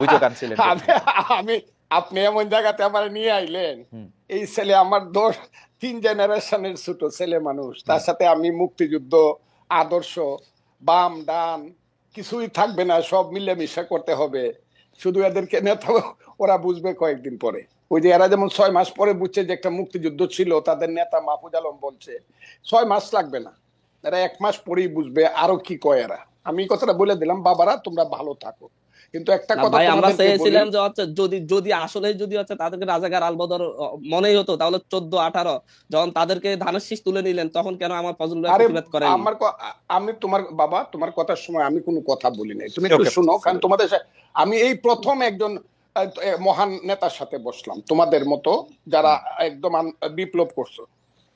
অভিযোগ আনছিলেন আমি আপনি এমন জায়গাতে আমার নিয়ে আইলেন। এই ছেলে আমার দোষ তিন জেনারেশনের ছোট ছেলে মানুষ। তার সাথে আমি মুক্তিযুদ্ধ আদর্শ বাম ডান কিছুই থাকবে না সব মিলেমিশে করতে হবে। শুধু এদেরকে নেতা ওরা বুঝবে কয়েকদিন পরে। ওই যে এরা যেমন ছয় মাস পরে বুঝছে যে একটা মুক্তিযুদ্ধ ছিল তাদের নেতা মাহফুজ আলম বলছে ছয় মাস লাগবে না। এরা এক মাস পরেই বুঝবে আরও কি কয় এরা। আমি কথাটা বলে দিলাম বাবারা তোমরা ভালো থাকো। কিন্তু একটা কথা ভাই আমরা চেয়েছিলাম যে হচ্ছে যদি যদি আসলে যদি হচ্ছে তাদেরকে রাজাকার আলবদর মনেই হতো তাহলে চোদ্দ আঠারো যখন তাদেরকে ধানের শীষ তুলে নিলেন তখন কেন আমার ফজল ভাই প্রতিবাদ করেন আমার আমি তোমার বাবা তোমার কথার সময় আমি কোনো কথা বলি নাই। তুমি একটু. শুনো কারণ তোমাদের আমি এই প্রথম একজন মহান নেতার সাথে বসলাম তোমাদের মতো যারা একদম বিপ্লব করছ।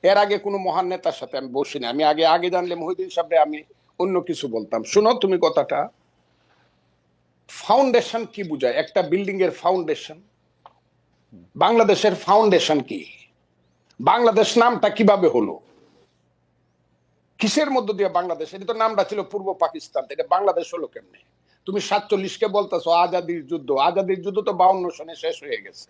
এর আগে কোনো মহান নেতার সাথে আমি বসিনি। আমি আগে আগে জানলে মহিদিন সাহেব আমি অন্য কিছু বলতাম। শুনো তুমি কথাটা। ফাউন্ডেশন কি বুঝায়? একটা বিল্ডিং এর ফাউন্ডেশন বাংলাদেশের ফাউন্ডেশন কি? বাংলাদেশ নামটা কীভাবে হলো? কিসের মধ্য দিয়ে বাংলাদেশ? এটা তো নামটা ছিল পূর্ব পাকিস্তান। এটা বাংলাদেশ হলো কেমনে? তুমি সাতচল্লিশকে বলতেছো আজাদির যুদ্ধ। আজাদির যুদ্ধ তো বাউন্ন সনে শেষ হয়ে গেছে।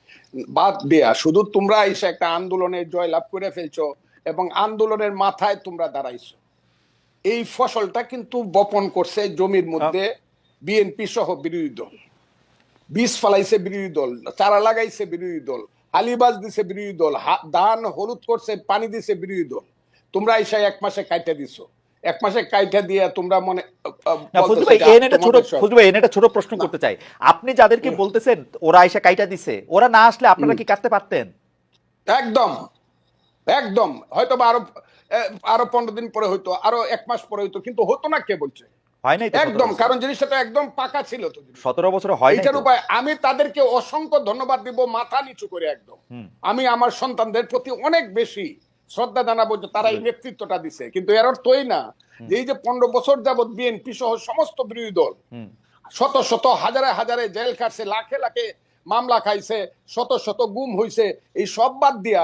বাদ দেয়া, শুধু তোমরা এসে একটা আন্দোলনে জয়লাভ করে ফেলছো এবং আন্দোলনের মাথায় তোমরা দাঁড়াইছো। এই ফসলটা কিন্তু বপন করছে জমির মধ্যে বিএনপি সহ বিরোধী দল। বীজ ফলাইছে বিরোধী দল, চারা লাগাইছে বিরোধী দল আলিবাজ দিছে বিরোধী দল ধান হলুদ করছে, পানি দিছে বিরোধী দল। তোমরা এসে এক মাসে কাইটা দিছো। এক মাসে কাইটা দিয়ে তোমরা মনে ফজলু ভাই ছোট ফজলু ভাই এনে একটা ছোট প্রশ্ন করতে চাই। আপনি যাদেরকে বলতেছেন ওরা এসে কাইটা দিছে। ওরা না আসলে আপনারা কি কাটতে পারতেন? একদম। একদম। হয়তো আরও আরও পনেরো দিন পরে হইতো আরও এক মাস পরে হইতো কিন্তু হতো না কে বলছে? হয় নাই একদম কারণ জিনিসটা তো একদম পাকা ছিল তো সতেরো বছর হয় তো? উপায় আমি তাদেরকে অসংখ্য ধন্যবাদ দিব মাথা নিচু করে একদম। আমি আমার সন্তানদের প্রতি অনেক বেশি শ্রদ্ধা জানাব যে তারা এই নেতৃত্বটা দিছে। কিন্তু এর অর্থই না। যে এই যে পনেরো বছর যাবৎ বিএনপি সহ সমস্ত বিরোধী দল শত শত হাজারে হাজারে জেল খাটছে লাখে লাখে মামলা খাইছে শত শত গুম হইছে এই সব বাদ দিয়া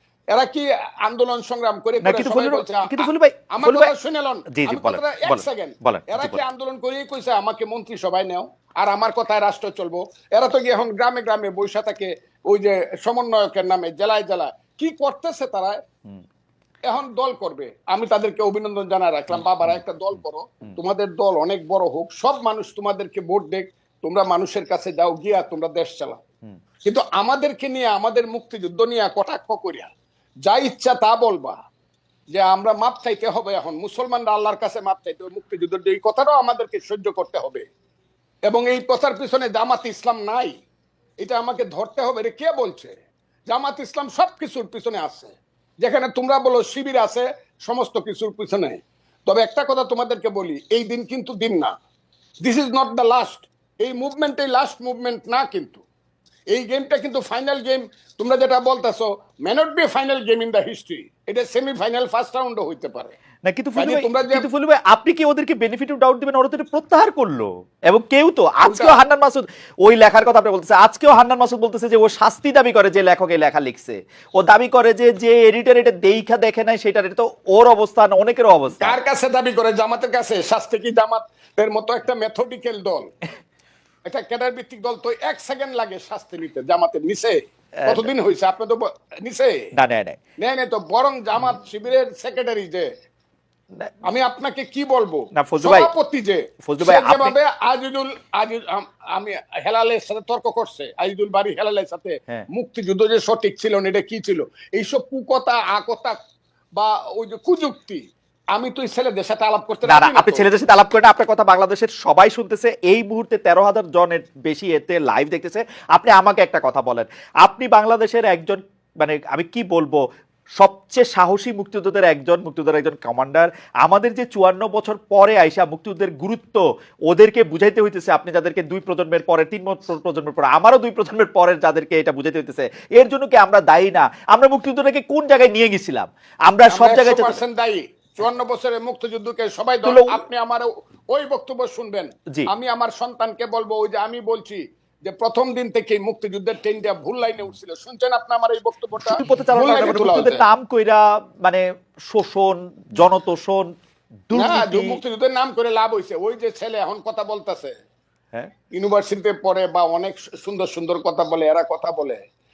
এরা কি আন্দোলন সংগ্রাম করে করে আমার কথা শুনে লন। এক সেকেন্ড এরা কি আন্দোলন করেই কইছে আমাকে মন্ত্রী সভায় নেও আর আমার কথায় রাষ্ট্র চলবো? এরা তো এখন গ্রামে গ্রামে বৈশা থাকে ওই যে সমন্বয়কের নামে জেলায় জেলায়। কি করতেছে তারা? এখন দল করবে। আমি তাদেরকে অভিনন্দন জানাই রাখলাম বাবারা একটা দল করো। তোমাদের দল অনেক বড় হোক সব মানুষ তোমাদেরকে ভোট দেখ তোমরা মানুষের কাছে যাও গিয়া তোমরা দেশ চালাও। কিন্তু আমাদেরকে নিয়ে আমাদের মুক্তিযুদ্ধ নিয়ে কটাক্ষ করিয়া যা ইচ্ছা তা বলবা। যে আমরা মাপ চাইতে হবে এখন। মুসলমানরা আল্লাহর কাছে মাপ চাইতে হবে, মুক্তিযুদ্ধের এই কথাটাও আমাদেরকে সহ্য করতে হবে। এবং এই কথার পিছনে জামাত ইসলাম নাই। এটা আমাকে ধরতে হবে। রে কে বলছে? জামাত ইসলাম সব কিছুর পিছনে আছে। যেখানে তোমরা বলো শিবির আছে, সমস্ত কিছুর পিছনে। তবে একটা কথা তোমাদেরকে বলি, এই দিন কিন্তু দিন না। This is not the last এই মুভমেন্ট এই লাস্ট মুভমেন্ট না কিন্তু। এই গেমটা কিন্তু ফাইনাল গেম। তোমরা যেটা বলতেছো may not be final game in the history এটা সেমিফাইনাল ফার্স্ট রাউন্ডও হইতে পারে। না কিন্তু ফুলু ভাই তোমরা কিন্তু ফুলু ভাই আপনি কি ওদেরকে বেনিফিট অফ ডাউট দিবেন? ওরা তো প্রত্যাহার করল। এবং কেউ তো আজকেও হান্নান মাসুদ ওই লেখার কথা আপনি বলতেছে আজকেও হান্নান মাসুদ বলতেছে যে ও শাস্তি দাবি করে যে লেখক এই লেখা লিখছে। ও দাবি করে যে যে এডিটর এটা দেখা দেখে নাই সেটা এটা তো ওর অবস্থান অনেকের অবস্থা কার কাছে দাবি করে? জামাতের কাছে? শাস্তি কি জামাতের মতো একটা মেথডিক্যাল দল? এটা ক্যাডার ভিত্তিক দল তো এক সেকেন্ড লাগে শাস্তি নিতে জামাতের নিচে। কতদিন হয়েছে আপনি তো নিচে? না না তো বরং জামাত শিবিরের সেক্রেটারি যে। আমি আপনাকে কি বলব? না, ফজলু ভাই, সভাপতি যে ফজলু ভাই, আপনি- যেভাবে আজিজুল আজিজ আমি হেলালের সাথে তর্ক করছে আজিজুল বাড়ি হেলালের সাথে হ্যাঁ। মুক্তিযুদ্ধ যে সঠিক ছিল না এটা কি ছিল? এইসব কুকথা আকতা বা ওই যে কুযুক্তি আমি তো ছেলেদের সাথে আলাপ করতে না আপনি ছেলেদের সাথে আলাপ করেন আপনার কথা বাংলাদেশের সবাই শুনতেছে। এই মুহূর্তে তেরো হাজার জনের বেশি এতে লাইভ দেখতেছে। আপনি আমাকে একটা কথা বলেন। আপনি বাংলাদেশের একজন মানে আমি কি বলব সবচেয়ে সাহসী মুক্তিযোদ্ধাদের একজন মুক্তিযোদ্ধার একজন কমান্ডার আমাদের যে চুয়ান্ন বছর পরে আইসা মুক্তিযুদ্ধের গুরুত্ব ওদেরকে বুঝাইতে হইতেছে। আপনি যাদেরকে দুই প্রজন্মের পরে তিন প্রজন্মের পরে আমারও দুই প্রজন্মের পরের যাদেরকে এটা বুঝাইতে হইতেছে। এর জন্য কি আমরা দায়ী না? আমরা মুক্তিযুদ্ধটাকে কোন জায়গায় নিয়ে গেছিলাম? আমরা সব জায়গায় দায়ী। চুয়ান্ন বছরের মুক্তিযুদ্ধকে সবাই আপনি আমার ওই বক্তব্য শুনবেন। আমি আমার সন্তানকে বলব ওই যে আমি বলছি যে প্রথম দিন থেকে মুক্তিযুদ্ধের ট্রেনটা ভুল লাইনে উঠছিল। শুনছেন আপনি আমার এই বক্তব্যটা? মানে মুক্তিযুদ্ধের নাম কইরা মানে শোষণ জনতোষণ মুক্তিযুদ্ধের নাম করে লাভ হয়েছে ওই যে ছেলে এখন কথা বলতেছে। হ্যাঁ। ইউনিভার্সিটিতে পড়ে বা অনেক সুন্দর সুন্দর কথা বলে এরা কথা বলে।